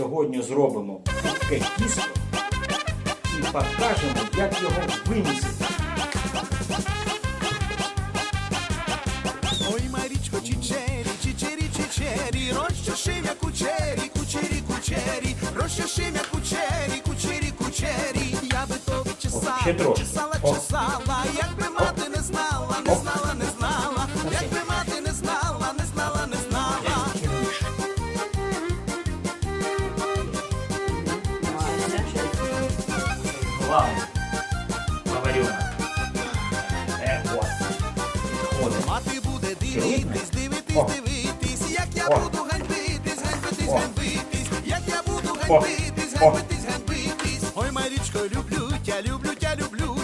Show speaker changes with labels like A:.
A: Сьогодні зробимо таке тісто і покажемо, як його вимісити.
B: Ой, Марічко, чичері, чичері, чичері, розчеши м'я кучері, кучері, кучері, розчеши м'я кучері, кучері, кучері. Я би тобі чесала, чесала, чесала, якби мати
A: Главное, поварена. Е, от. Ходимо.
B: Мати буде дивитись, дивитись, дивитись, як я буду ганьбитись, ганьбитись,
A: О.
B: ганьбитись, як я буду
A: О.
B: ганьбитись, ганьбитись, ганьбитись. Ой, Марічко, люблю тя, люблю тя, люблю